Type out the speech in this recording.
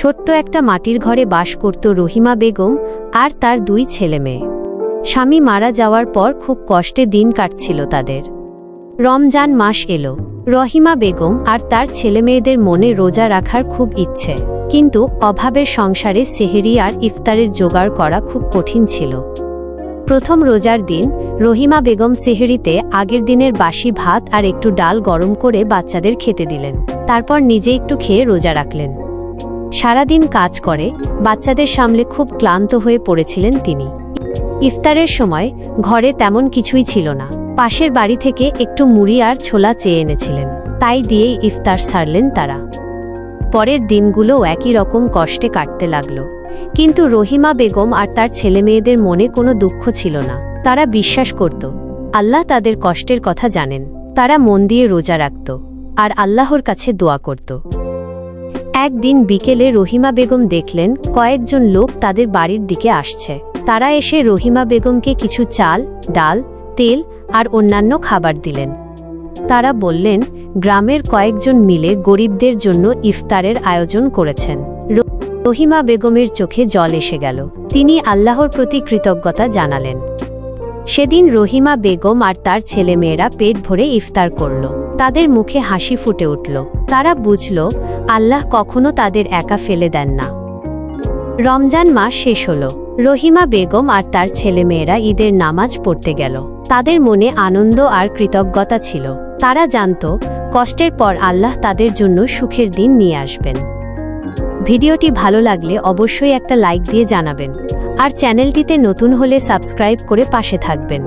ছোট্ট একটা মাটির ঘরে বাস করত রহিমা বেগম আর তার দুই ছেলে মেয়ে। স্বামী মারা যাওয়ার পর খুব কষ্টে দিন কাটছিল তাদের। রমজান মাস এলো। রহিমা বেগম আর তার ছেলেমেয়েদের মনে রোজা রাখার খুব ইচ্ছে। কিন্তু অভাবের সংসারে সেহেরি আর ইফতারের জোগাড় করা খুব কঠিন ছিল। প্রথম রোজার দিন রহিমা বেগম সেহেরিতে আগের দিনের বাসি ভাত আর একটু ডাল গরম করে বাচ্চাদের খেতে দিলেন। তারপর নিজে একটু খেয়ে রোজা রাখলেন। সারাদিন কাজ করে, বাচ্চাদের সামলে খুব ক্লান্ত হয়ে পড়েছিলেন তিনি। ইফতারের সময় ঘরে তেমন কিছুই ছিল না। পাশের বাড়ি থেকে একটু মুড়ি আর ছোলা চেয়ে এনেছিলেন। তাই দিয়েই ইফতার সারলেন তারা। পরের দিনগুলো একই রকম কষ্টে কাটতে লাগল। কিন্তু রহিমা বেগম আর তার ছেলেমেয়েদের মনে কোনো দুঃখ ছিল না। তারা বিশ্বাস করত, আল্লাহ তাদের কষ্টের কথা জানেন। তারা মন দিয়ে রোজা রাখত, আর আল্লাহর কাছে দোয়া করত। একদিন বিকেলে রহিমা বেগম দেখলেন, কয়েকজন লোক তাদের বাড়ির দিকে আসছে। তারা এসে রহিমা বেগমকে কিছু চাল, ডাল, তেল আর অন্যান্য খাবার দিলেন। তারা বললেন, গ্রামের কয়েকজন মিলে গরিবদের জন্য ইফতারের আয়োজন করেছেন। রহিমা বেগমের চোখে জল এসে গেল। তিনি আল্লাহর প্রতি কৃতজ্ঞতা জানালেন। সেদিন রহিমা বেগম আর তার ছেলেমেয়েরা পেট ভরে ইফতার করল। তাদের মুখে হাসি ফুটে উঠল। তারা বুঝল, আল্লাহ কখনো তাদের একা ফেলে দেন না। রমজান মাস শেষ হল। রহিমা বেগম আর তার ছেলেমেয়েরা ঈদের নামাজ পড়তে গেল। তাদের মনে আনন্দ আর কৃতজ্ঞতা ছিল। তারা জানত, কষ্টের পর আল্লাহ তাদের জন্য সুখের দিন নিয়ে আসবেন। ভিডিওটি ভালো লাগলে অবশ্যই একটা লাইক দিয়ে জানাবেন। আর চ্যানেলটিতে নতুন হলে সাবস্ক্রাইব করে পাশে থাকবেন।